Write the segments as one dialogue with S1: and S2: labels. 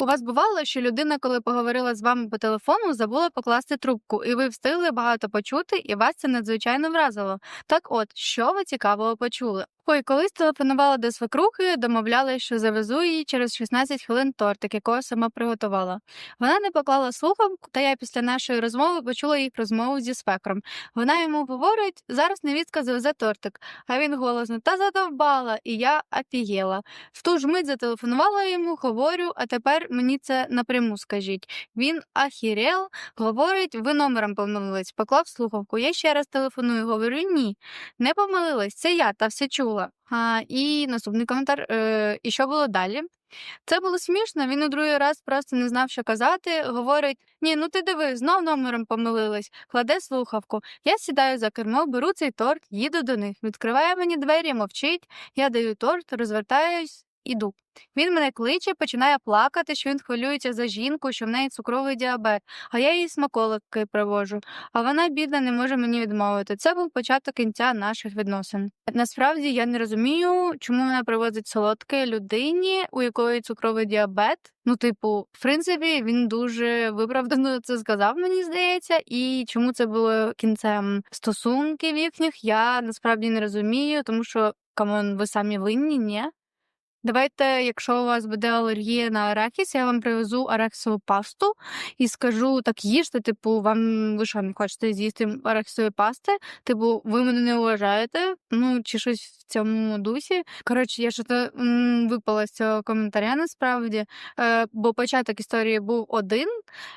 S1: У вас бувало, що людина, коли поговорила з вами по телефону, забула покласти трубку, і ви встигли багато почути, і вас це надзвичайно вразило. Так от, що ви цікавого почули? Ой, колись телефонувала до свекрухи, домовлялась, що завезу їй через 16 хвилин тортик, якого сама приготувала. Вона не поклала слухавку, та я після нашої розмови почула їх розмову зі свекром. Вона йому говорить: зараз невістка завезе тортик. А він голосно та задовбала, і я офігела. В ту ж мить зателефонувала йому, говорю, а тепер мені це напряму скажіть. Він ахірел, говорить, ви номером помилились, поклав слухавку. Я ще раз телефоную, говорю, ні, не помилилась, це я та все чула. А, і наступний коментар. Е, і що було далі? Це було смішно. Він у другий раз просто не знав, що казати. Говорить: Ні, ну ти диви, знов номером помилилась. Кладе слухавку. Я сідаю за кермо, беру цей торт, їду до них. Відкриває мені двері, мовчить. Я даю торт, розвертаюсь, іду. Він мене кличе, починає плакати, що він хвилюється за жінку, що в неї цукровий діабет, а я їй смаколики привожу. А вона, бідна, не може мені відмовити. Це був початок кінця наших відносин. Насправді я не розумію, чому вона привозить солодке людині, у якої цукровий діабет. Ну, типу, в принципі, він дуже виправдано це сказав, мені здається, і чому це було кінцем стосунків їхніх, я насправді не розумію, тому що камон, ви самі винні, ні? Давайте, якщо у вас буде алергія на арахіс, я вам привезу арахісову пасту і скажу, так їжте, типу, вам ви що, не хочете з'їсти арахісової пасти? Типу, ви мене не вважаєте, ну чи щось в цьому дусі. Коротше, я що-то випала з цього коментаря насправді, е, бо початок історії був один,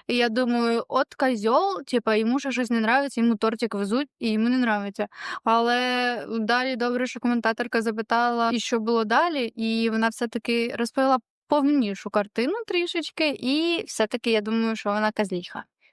S1: і я думаю, от козьол, типу, йому ще щось не нравиться, йому тортик везуть, і йому не нравиться. Але далі добре, що коментаторка запитала, і що було далі, і вона все-таки розповіла повнішу картину трішечки, і все-таки я думаю, що вона казліха.